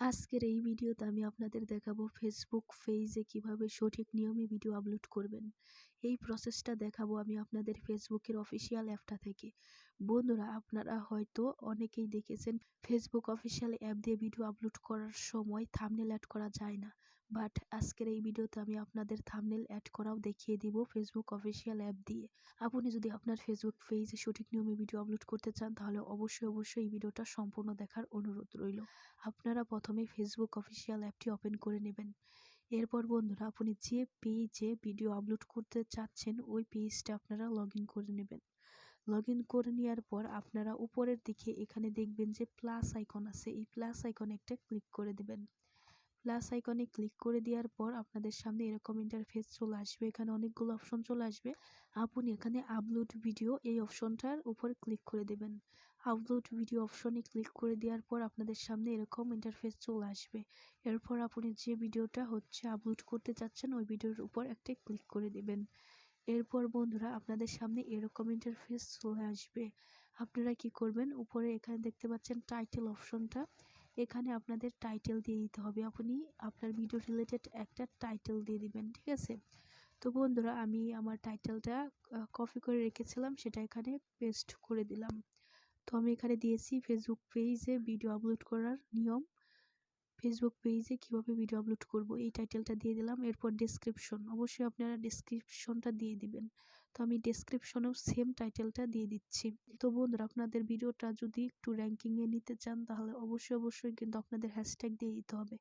আজকের এই ভিডিওতে আমি আপনাদের দেখাবো ফেসবুক পেজে কীভাবে সঠিক নিয়মে ভিডিও আপলোড করবেন। এই প্রসেসটা দেখাবো আমি আপনাদের ফেসবুকের অফিসিয়াল অ্যাপটা থেকে। বন্ধুরা, আপনারা হয়তো অনেকেই দেখেছেন ফেসবুক অফিসিয়াল অ্যাপ দিয়ে ভিডিও আপলোড করার সময় থামনেল অ্যাড করা যায় না। বাট আজকের এই ভিডিওতে আমি আপনাদের থামনেল অ্যাড করাও দেখিয়ে দিব ফেসবুক অফিসিয়াল অ্যাপ দিয়ে। আপনি যদি আপনার ফেসবুক পেজে সঠিক নিয়মে ভিডিও আপলোড করতে চান, তাহলে অবশ্যই অবশ্যই এই ভিডিওটা সম্পূর্ণ দেখার অনুরোধ রইল। আপনারা প্রথমে ফেসবুক অফিসিয়াল অ্যাপটি ওপেন করে নেবেন। এরপর বন্ধুরা আপনি যে পেজে ভিডিও আপলোড করতে চাচ্ছেন, ওই পেজটা আপনারা লগ করে নেবেন। লগ করে নেওয়ার পর আপনারা উপরের দিকে এখানে দেখবেন যে প্লাস আইকন আছে। এই প্লাস আইকনে একটা ক্লিক করে দেবেন। প্লাস আইকনে ক্লিক করে দেওয়ার পর আপনাদের সামনে এরকম ইন্টারফেস চলে আসবে। এখানে অনেকগুলো অপশন চলে আসবে। আপনি এখানে আপলোড ভিডিও এই অপশনটার উপর ক্লিক করে দেবেন। আপলোড ভিডিও অপশনে ক্লিক করে দেওয়ার পর আপনাদের সামনে এরকম ইন্টারফেস চলে আসবে। এরপর আপনি যে ভিডিওটা হচ্ছে আপলোড করতে চাচ্ছেন, ওই ভিডিওর উপর একটা ক্লিক করে দেবেন। এরপর বন্ধুরা, আপনাদের সামনে এরকম ইন্টারফেস চলে আসবে। আপনারা কি করবেন? উপরে এখানে দেখতে পাচ্ছেন টাইটেল অপশনটা এখানে আপনাদের টাইটেল দিয়ে দিতে হবে। আপনি আপনার ভিডিও রিলেটেড একটা টাইটেল দিয়ে দিবেন, ঠিক আছে? তো বন্ধুরা, আমি আমার টাইটেলটা কপি করে রেখেছিলাম, সেটা এখানে পেস্ট করে দিলাম। তো আমি এখানে দিয়েছি ফেসবুক পেজে ভিডিও আপলোড করার নিয়ম। ফেসবুক পেজে কীভাবে ভিডিও আপলোড করব, এই টাইটেলটা দিয়ে দিলাম। এরপর ডেসক্রিপশন অবশ্যই আপনারা ডেসক্রিপশনটা দিয়ে দিবেন। তো আমি ডেসক্রিপশনেও সেম টাইটেলটা দিয়ে দিচ্ছি। তো বন্ধুরা, আপনাদের ভিডিওটা যদি একটু র্যাঙ্কিংয়ে নিতে চান, তাহলে অবশ্যই অবশ্যই কিন্তু আপনাদের হ্যাশট্যাগ দিয়ে দিতে হবে।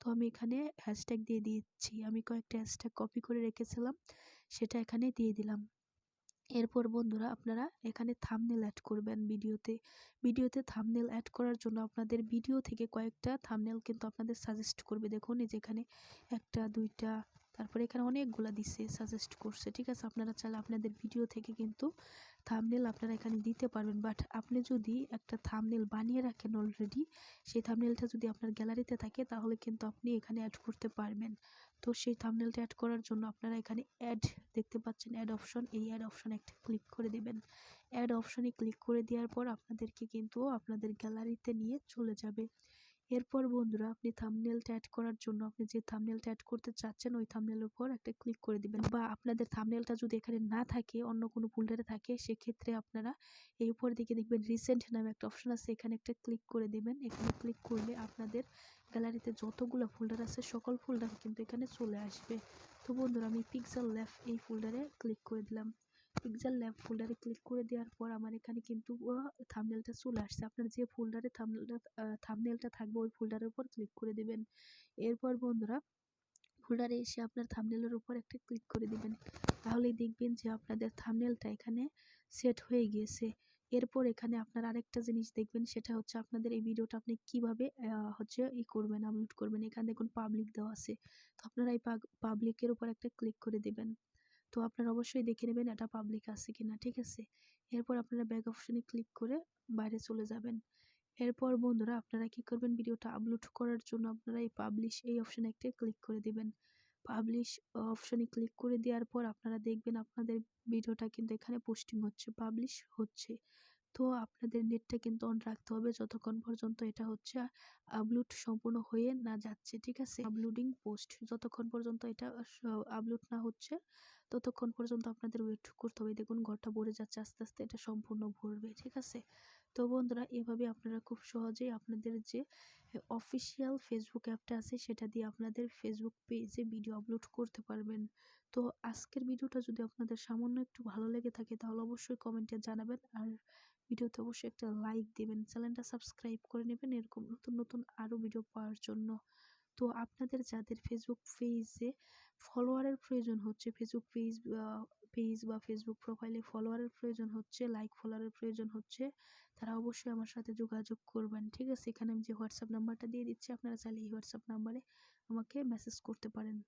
তো আমি এখানে হ্যাশট্যাগ দিয়ে দিচ্ছি। আমি কয়েকটা হ্যাশট্যাগ কপি করে রেখেছিলাম, সেটা এখানে দিয়ে দিলাম। এরপর বন্ধুরা আপনারা এখানে থামনেল অ্যাড করবেন ভিডিওতে। ভিডিওতে থামনেল অ্যাড করার জন্য আপনাদের ভিডিও থেকে কয়েকটা থামনেল কিন্তু আপনাদের সাজেস্ট করবে। দেখুন, এই যেখানে একটা, দুইটা তারপরে এখানে অনেকগুলা দিচ্ছে সাজেস্ট করছে, ঠিক আছে? আপনারা চাইলে আপনাদের ভিডিও থেকে কিন্তু থামনেল আপনারা এখানে দিতে পারবেন। বাট আপনি যদি একটা থামনেল বানিয়ে রাখেন অলরেডি সেই থামনেলটা যদি আপনার গ্যালারিতে থাকে, তাহলে কিন্তু আপনি এখানে অ্যাড করতে পারবেন। তো সেই থামনেলটা অ্যাড করার জন্য আপনারা এখানে অ্যাড দেখতে পাচ্ছেন অ্যাড অপশন এই অ্যাড অপশন একটা ক্লিক করে দেবেন। অ্যাড অপশনে ক্লিক করে দেওয়ার পর আপনাদেরকে কিন্তু আপনাদের গ্যালারিতে নিয়ে চলে যাবে। এরপর বন্ধুরা আপনি থামনেলটা অ্যাড করার জন্য আপনি যে থামনেলটা অ্যাড করতে চাচ্ছেন, ওই থামনেলের উপর একটা ক্লিক করে দিবেন। বা আপনাদের থামনেলটা যদি এখানে না থাকে, অন্য কোনো ফোল্ডারে থাকে, সেক্ষেত্রে আপনারা এই উপর দিকে দেখবেন রিসেন্ট নামে একটা অপশন আছে, এখানে একটা ক্লিক করে দিবেন। এখানে ক্লিক করলে আপনাদের গ্যালারিতে যতগুলো ফোল্ডার আছে, সকল ফোল্ডার কিন্তু এখানে চলে আসবে। তো বন্ধুরা আমি পিক্সেল ল্যাফ এই ফোল্ডারে ক্লিক করে দিলাম। পিক্সেল ল্যাব ফোল্ডারে ক্লিক করে দেওয়ার পর আমার এখানে কিন্তু থামনেলটা চলে আসছে। আপনার যে ফোল্ডারে থামনেলটা থামনেলটা থাকবে, ওই ফোল্ডারের উপর ক্লিক করে দেবেন। এরপর বন্ধুরা ফোল্ডারে এসে আপনার থামনেলের উপর একটা ক্লিক করে দেবেন। তাহলেই দেখবেন যে আপনাদের থামনেলটা এখানে সেট হয়ে গিয়েছে। এরপর এখানে আপনার আরেকটা জিনিস দেখবেন, সেটা হচ্ছে আপনাদের এই ভিডিওটা আপনি কীভাবে হচ্ছে ই করবেন আপলোড করবেন। এখানে দেখুন পাবলিক দেওয়া আছে। তো আপনারা এই পাবলিকের উপর একটা ক্লিক করে দেবেন। তো আপনারা অবশ্যই দেখে নেবেন এটা পাবলিক আছে কি না ঠিক আছে? এরপর আপনারা ব্যাক অপশনে ক্লিক করে বাইরে চলে যাবেন। এরপর বন্ধুরা আপনারা কি করবেন? ভিডিওটা আপলোড করার জন্য আপনারা এই পাবলিশ এই অপশানে একটা ক্লিক করে দিবেন। পাবলিশ অপশানে ক্লিক করে দেওয়ার পর আপনারা দেখবেন আপনাদের ভিডিওটা কিন্তু এখানে পোস্টিং হচ্ছে পাবলিশ হচ্ছে। তো আপনাদের নেটটা কিন্তু অন রাখতে হবে যতক্ষণ পর্যন্ত এটা হচ্ছে আপলোড সম্পূর্ণ হয়ে না যাচ্ছে, ঠিক আছে? আপলোডিং পোস্ট যতক্ষণ পর্যন্ত এটা আপলোড না হচ্ছে, ততক্ষণ পর্যন্ত আপনাদের ওয়েট করতে হবে। দেখুন ঘরটা ভরে যাচ্ছে, আস্তে আস্তে এটা সম্পূর্ণ ভরবে, ঠিক আছে? তো বন্ধুরা, এভাবে আপনারা খুব সহজেই আপনাদের যে অফিসিয়াল ফেসবুক অ্যাপটা আছে, সেটা দিয়ে আপনাদের ফেসবুক পেজে ভিডিও আপলোড করতে পারবেন। তো আজকের ভিডিওটা যদি আপনাদের সামান্য একটু ভালো লেগে থাকে, তাহলে অবশ্যই কমেন্টে জানাবেন। আর ভিডিওতে অবশ্যই একটা লাইক দেবেন। চ্যানেলটা সাবস্ক্রাইব করে নেবেন এরকম নতুন নতুন আরও ভিডিও পাওয়ার জন্য। তো আপনাদের যাদের ফেসবুক পেজে ফলোয়ারের প্রয়োজন হচ্ছে ফেসবুক পেজ পেজ বা ফেসবুক প্রোফাইলে ফলোয়ারের প্রয়োজন হচ্ছে লাইক ফলোয়ারের প্রয়োজন হচ্ছে, তারা অবশ্যই আমার সাথে যোগাযোগ করবেন। ঠিক আছে? এখানে আমি যে হোয়াটসঅ্যাপ নাম্বারটা দিয়ে দিচ্ছি, আপনারা চাইলে এই হোয়াটসঅ্যাপ নাম্বারে আমাকে মেসেজ করতে পারেন।